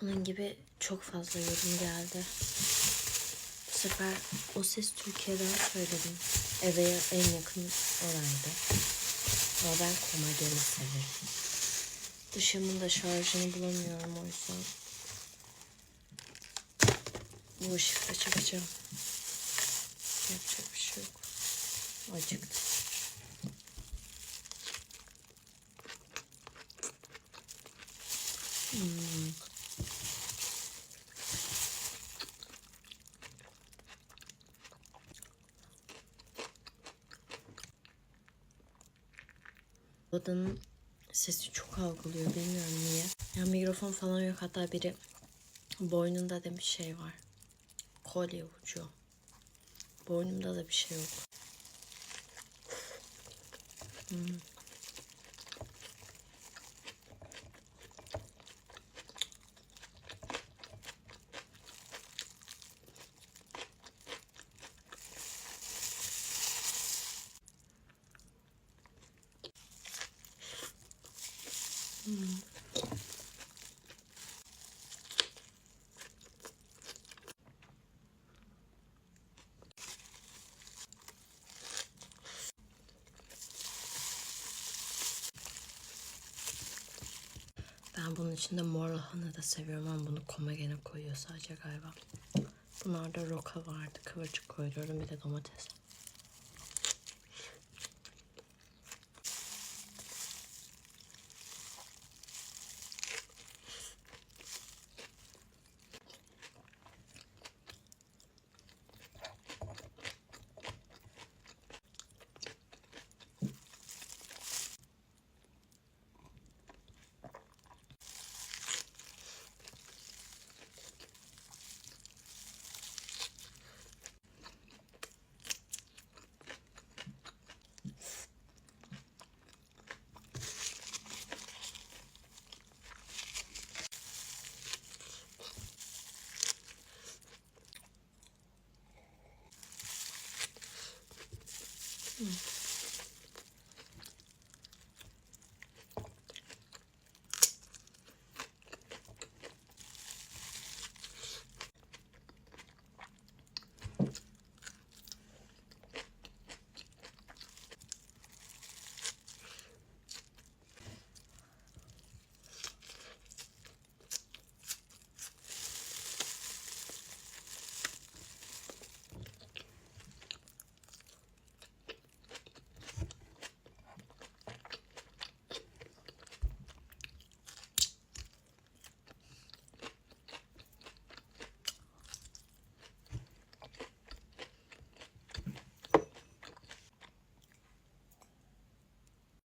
Bunun gibi çok fazla yorum geldi. Bu sefer o ses Türkiye'den söyledim. Eve en yakın oraydı. Ama ben komageni severim. Dışımın da şarjını bulamıyorum o yüzden. Bu ışıkta çıkacağım. Yapacak bir şey yok. Acıktı. Hmm. Odanın sesi çok algılıyor bilmiyorum niye. Ya mikrofon falan yok hatta biri boynunda da bir şey var. Kolye ucu. Boynumda da bir şey yok. Ben bunun içinde mor lahana da seviyorum ama bunu komagene koyuyor sadece galiba. Bunlarda roka vardı. Kıvırcık koyuyorum bir de domates. Mm.